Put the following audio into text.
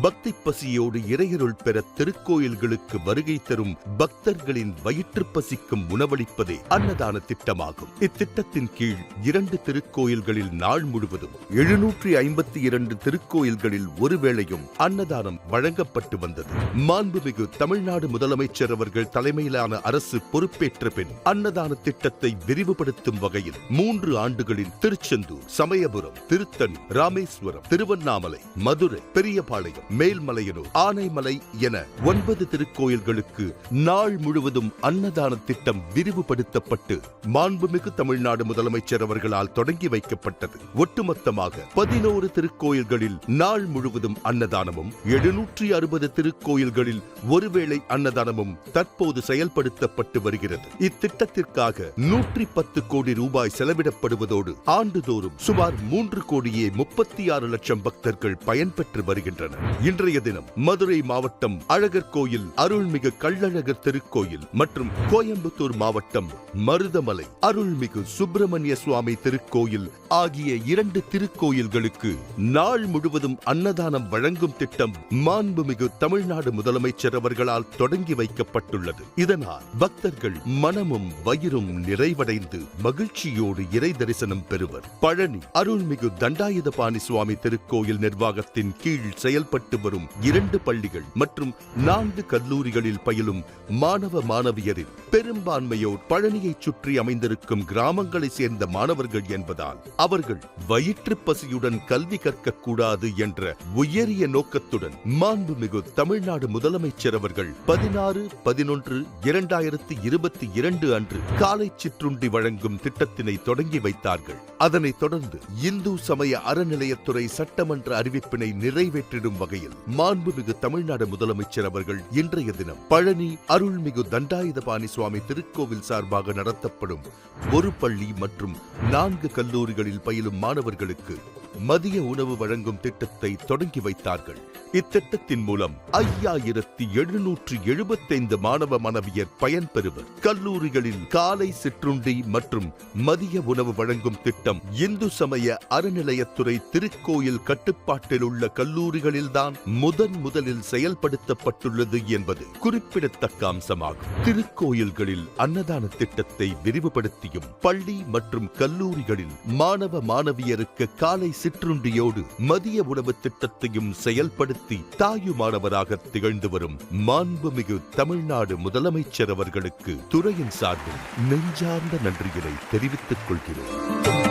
பக்தி பசியோடு இறையருள் பெற திருக்கோயில்களுக்கு வருகை தரும் பக்தர்களின் வயிற்று பசிக்கும் உணவளிப்பதே அன்னதான திட்டமாகும். இத்திட்டத்தின் கீழ் இரண்டு திருக்கோயில்களில் நாள் முழுவதும் எழுநூற்றி ஐம்பத்தி இரண்டு திருக்கோயில்களில் ஒருவேளையும் அன்னதானம் வழங்கப்பட்டு வந்தது. மாண்புமிகு தமிழ்நாடு முதலமைச்சர் அவர்கள் தலைமையிலான அரசு பொறுப்பேற்ற பின் அன்னதான திட்டத்தை விரிவுபடுத்தும் வகையில் மூன்று ஆண்டுகளில் திருச்செந்தூர் சமயபுரம் திருத்தணி ராமேஸ்வரம் திருவண்ணாமலை மதுரை பெரியபாளையம் மேல்மலையனூர் ஆனைமலை என ஒன்பது திருக்கோயில்களுக்கு நாள் முழுவதும் அன்னதான திட்டம் விரிவுபடுத்தப்பட்டு மாண்புமிகு தமிழ்நாடு முதலமைச்சர் அவர்களால் தொடங்கி வைக்கப்பட்டது. ஒட்டுமொத்தமாக பதினோரு திருக்கோயில்களில் நாள் முழுவதும் அன்னதானமும் எழுநூற்றி அறுபது திருக்கோயில்களில் ஒருவேளை அன்னதானமும் தற்போது செயல்படுத்தப்பட்டு வருகிறது. இத்திட்டத்திற்காக நூற்றி பத்து கோடி ரூபாய் செலவிடப்படுவதோடு ஆண்டுதோறும் சுமார் மூன்று கோடியே முப்பத்தி ஆறு லட்சம் பக்தர்கள் பயன்பெற்று வருகின்றனர். இன்றைய தினம் மதுரை மாவட்டம் அழகர் கோயில் அருள்மிகு கள்ளழகர் திருக்கோயில் மற்றும் கோயம்புத்தூர் மாவட்டம் மருதமலை அருள்மிகு சுப்பிரமணிய சுவாமி திருக்கோயில் ஆகிய இரண்டு திருக்கோயில்களுக்கு நாள் முழுவதும் அன்னதானம் வழங்கும் திட்டம் மாண்புமிகு தமிழ்நாடு முதலமைச்சர் அவர்களால் தொடங்கி வைக்கப்பட்டுள்ளது. இதனால் பக்தர்கள் மனமும் வயிறும் நிறைவடைந்து மகிழ்ச்சியோடு இறை தரிசனம் பெறுவர். பழனி அருள்மிகு தண்டாயுதபாணி சுவாமி திருக்கோயில் நிர்வாகத்தின் கீழ் செயல்பட்டு வரும் இரண்டு பள்ளிகள் மற்றும் நான்கு கல்லூரிகளில் பயிலும் மாணவ மாணவியரில் பெரும்பான்மையோர் பழனியைச் சுற்றி அமைந்திருக்கும் கிராமங்களைச் சேர்ந்த மாணவர்கள் என்பதால் அவர்கள் வயிற்று பசியுடன் கல்வி கற்கக்கூடாது என்ற உயரிய நோக்கத்துடன் மாண்புமிகு தமிழ்நாடு முதலமைச்சர் அவர்கள் பதினாறு பதினொன்று இரண்டாயிரத்தி இருபத்தி இரண்டு அன்று காலை சிற்றுண்டி வழங்கும் திட்டத்தினை தொடங்கி வைத்தார்கள். அதனைத் தொடர்ந்து இந்து சமய அறநிலையத்துறை சட்டமன்ற அறிவிப்பினை நிறைவேற்றிடும் வகையில் மாண்புமிகு தமிழ்நாடு முதலமைச்சர் அவர்கள் இன்றைய தினம் பழனி அருள்மிகு தண்டாயுதபாணி சுவாமி திருக்கோவில் சார்பாக நடத்தப்படும் ஒரு பள்ளி மற்றும் நான்கு கல்லூரிகளில் பயிலும் மாணவர்களுக்கு மதிய உணவு வழங்கும் திட்டத்தை தொடங்கி வைத்தார்கள். இத்திட்டத்தின் மூலம் ஐயாயிரத்தி எழுநூற்று எழுபத்தைந்து மாணவ மாணவியர் பயன்பெறுவர் கல்லூரிகளில் காலை சிற்றுண்டி மற்றும் மதிய உணவு வழங்கும் திட்டம் இந்து சமய அறநிலையத்துறை திருக்கோயில் கட்டுப்பாட்டில் உள்ள கல்லூரிகளில்தான் முதன் முதலில் செயல்படுத்தப்பட்டுள்ளது என்பது குறிப்பிடத்தக்க அம்சமாகும். திருக்கோயில்களில் அன்னதான திட்டத்தை விரிவுபடுத்தியும் பள்ளி மற்றும் கல்லூரிகளில் மாணவ மாணவியருக்கு காலை சிற்றுண்டியோடு மதிய உணவு திட்டத்தையும் செயல்படுத்தி தாயுமானவராக திகழ்ந்து வரும் மாண்புமிகு தமிழ்நாடு முதலமைச்சர் அவர்களுக்கு துறையின் சார்பில் நெஞ்சார்ந்த நன்றிகளை தெரிவித்துக் கொள்கிறோம்